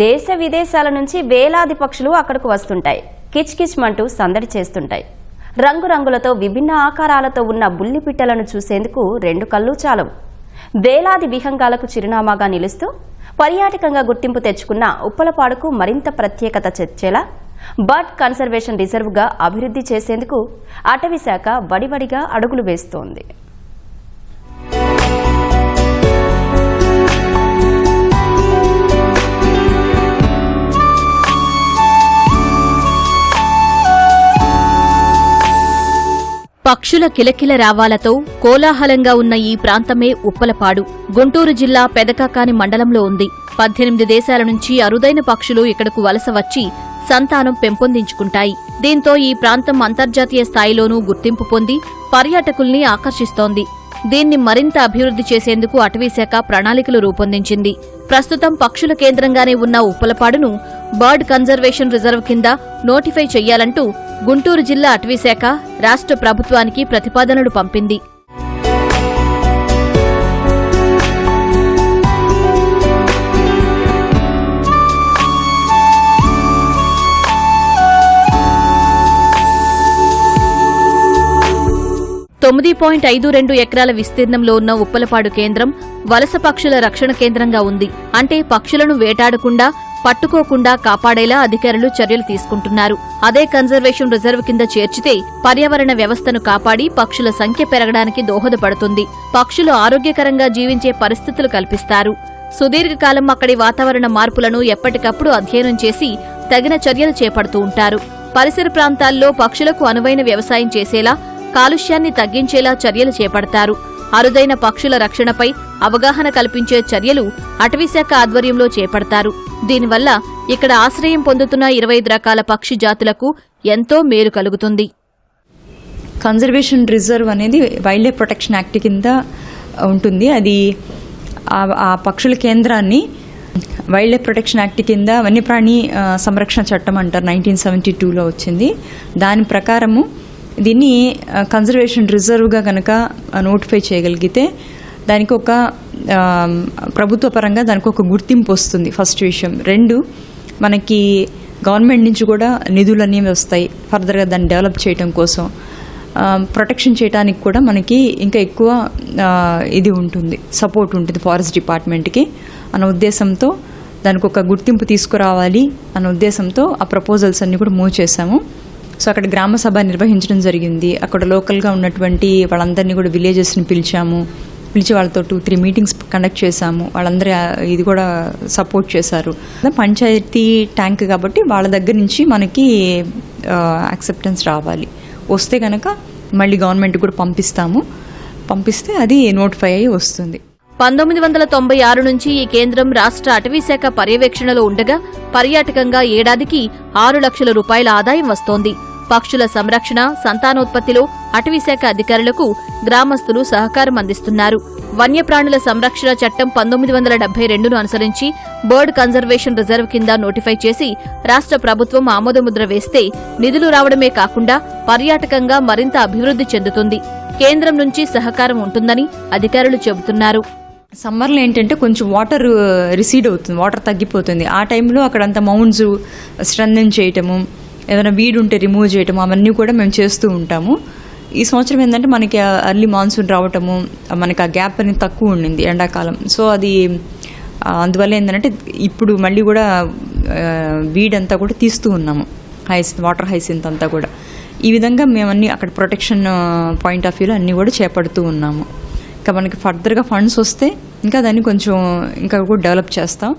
దేశ విదేశాల నుంచి వేలాది పక్షులు అక్కడకు వస్తుంటాయి. కిచ్ కిచ్ మంటూ సందడి చేస్తుంటాయి. రంగురంగులతో విభిన్న ఆకారాలతో ఉన్న బుల్లి పిట్టలను చూసేందుకు రెండు కళ్ళు చాలవు. వేలాది విహంగాలకు చిరునామాగా నిలుస్తూ పర్యాటకంగా గుర్తింపు తెచ్చుకున్న ఉప్పలపాడుకు మరింత ప్రత్యేకత తెచ్చేలా బర్డ్ కన్సర్వేషన్ రిజర్వ్గా అభివృద్ధి చేసేందుకు అటవీశాఖ వడివడిగా అడుగులు వేస్తోంది. పక్షుల కిలకిల రావాలతో కోలాహలంగా ఉన్న ఈ ప్రాంతమే ఉప్పలపాడు. గుంటూరు జిల్లా పెదకాకాని మండలంలో ఉంది. పద్దెనిమిది దేశాల నుంచి అరుదైన పక్షులు ఇక్కడకు వలస వచ్చి సంతానం పెంపొందించుకుంటాయి. దీంతో ఈ ప్రాంతం అంతర్జాతీయ స్థాయిలోనూ గుర్తింపు పొంది పర్యాటకుల్ని ఆకర్షిస్తోంది. దీన్ని మరింత అభివృద్ధి చేసేందుకు అటవీశాఖ ప్రణాళికలు రూపొందించింది. ప్రస్తుతం పక్షుల కేంద్రంగానే ఉన్న ఉప్పలపాడును బర్డ్ కన్జర్వేషన్ రిజర్వ్ కింద నోటిఫై చేయాలంటూ గుంటూరు జిల్లా అటవీశాఖ రాష్ట్ర ప్రభుత్వానికి ప్రతిపాదనలు పంపింది. తొమ్మిది పాయింట్ ఐదు రెండు ఎకరాల విస్తీర్ణంలో ఉన్న ఉప్పలపాడు కేంద్రం వలస పక్షుల రక్షణ కేంద్రంగా ఉంది. అంటే పక్షులను వేటాడకుండా పట్టుకోకుండా కాపాడేలా అధికారులు చర్యలు తీసుకుంటున్నారు. అదే కన్జర్వేషన్ రిజర్వ్ కింద చేర్చితే పర్యావరణ వ్యవస్థను కాపాడి పక్షుల సంఖ్య పెరగడానికి దోహదపడుతుంది. పక్షులు ఆరోగ్యకరంగా జీవించే పరిస్థితులు కల్పిస్తారు. సుదీర్ఘకాలం అక్కడి వాతావరణ మార్పులను ఎప్పటికప్పుడు అధ్యయనం చేసి తగిన చర్యలు చేపడుతూ ఉంటారు. పరిసర ప్రాంతాల్లో పక్షులకు అనువైన వ్యవసాయం చేసేలా కాలుష్యాన్ని తగ్గించేలా చర్యలు చేపడతారు. అరుదైన పక్షుల రక్షణపై అవగాహన కల్పించే చర్యలు అటవీశాఖ ఆధ్వర్యంలో చేపడతారు. దీనివల్ల ఇక్కడ ఆశ్రయం పొందుతున్న ఇరవై రకాల పక్షి జాతులకు ఎంతో మేలు కలుగుతుంది. కన్జర్వేషన్ రిజర్వ్ అనేది వైల్డ్ లైఫ్ ప్రొటెక్షన్ యాక్ట్ కింద ఉంటుంది. అది ఆ- పక్షుల కేంద్రాన్ని వైల్డ్ లైఫ్ ప్రొటెక్షన్ యాక్ట్ కింద వన్యప్రాణి సంరక్షణ చట్టం అంటారు. నైన్టీన్ సెవెంటీ టూలో వచ్చింది. దాని ప్రకారము దీన్ని కన్జర్వేషన్ రిజర్వ్గా కనుక నోటిఫై చేయగలిగితే దానికి ఒక ప్రభుత్వ పరంగా దానికి ఒక గుర్తింపు వస్తుంది ఫస్ట్ విషయం. రెండు మనకి గవర్నమెంట్ నుంచి కూడా నిధులు అనేవి వస్తాయి ఫర్దర్గా దాన్ని డెవలప్ చేయడం కోసం. ప్రొటెక్షన్ చేయడానికి కూడా మనకి ఇంకా ఎక్కువ ఇది ఉంటుంది సపోర్ట్ ఉంటుంది ఫారెస్ట్ డిపార్ట్మెంట్కి అన్న ఉద్దేశంతో దానికి ఒక గుర్తింపు తీసుకురావాలి అన్న ఉద్దేశంతో ఆ ప్రపోజల్స్ అన్నీ కూడా మూవ్ చేశాము. సో అక్కడ గ్రామ సభ నిర్వహించడం జరిగింది. అక్కడ లోకల్గా ఉన్నటువంటి వాళ్ళందరినీ కూడా విలేజెస్ని పిలిచాము. పిలిచి వాళ్ళతో టూ త్రీ మీటింగ్స్ కండక్ట్ చేశాము. వాళ్ళందరూ ఇది కూడా సపోర్ట్ చేశారు. పంచాయతీ ట్యాంక్ కాబట్టి వాళ్ళ దగ్గర నుంచి మనకి యాక్సెప్టెన్స్ రావాలి. వస్తే కనుక మళ్ళీ గవర్నమెంట్ కూడా పంపిస్తాము. పంపిస్తే అది నోటిఫై అయ్యి వస్తుంది. పంతొమ్మిది వందల తొంభై ఆరు నుంచి ఈ కేంద్రం రాష్ట్ర అటవీశాఖ పర్యవేక్షణలో ఉండగా పర్యాటకంగా ఏడాదికి ఆరు లక్షల రూపాయల ఆదాయం వస్తోంది. పక్షుల సంరక్షణ సంతానోత్పత్తిలో అటవీశాఖ అధికారులకు గ్రామస్తులు సహకారం అందిస్తున్నారు. వన్యప్రాణుల సంరక్షణ చట్టం పంతొమ్మిది వందల డెబ్బై రెండును అనుసరించి బర్డ్ కన్జర్వేషన్ రిజర్వ్ కింద నోటిఫై చేసి రాష్ట్ర ప్రభుత్వం ఆమోదముద్ర వేస్తే నిధులు రావడమే కాకుండా పర్యాటకంగా మరింత అభివృద్ధి చెందుతుంది. కేంద్రం నుంచి సహకారం ఉంటుందని అధికారులు చెబుతున్నారు. సమ్మర్లో ఏంటంటే కొంచెం వాటర్ uh, రిసీడ్ అవుతుంది వాటర్ తగ్గిపోతుంది. ఆ టైంలో అక్కడంతా మౌండ్స్ స్ట్రెంథన్ చేయటము ఏదైనా వీడు ఉంటే రిమూవ్ చేయటం అవన్నీ కూడా మేము చేస్తూ ఉంటాము. ఈ సంవత్సరం ఏంటంటే మనకి అర్లీ మాన్సూన్ రావటము మనకి ఆ గ్యాప్ అనేది తక్కువ ఉండింది ఎండాకాలం. సో అది అందువల్ల ఏంటంటే ఇప్పుడు మళ్ళీ కూడా వీడంతా కూడా తీస్తూ ఉన్నాము. హైసింత్ వాటర్ హైసింత్ అంతా కూడా. ఈ విధంగా మేము అన్ని అక్కడ ప్రొటెక్షన్ పాయింట్ ఆఫ్ వ్యూలో అన్నీ కూడా చేపడుతూ ఉన్నాము. ఇంకా మనకి ఫర్దర్గా ఫండ్స్ వస్తే ఇంకా దాన్ని కొంచెం ఇంకా కూడా డెవలప్ చేస్తాం.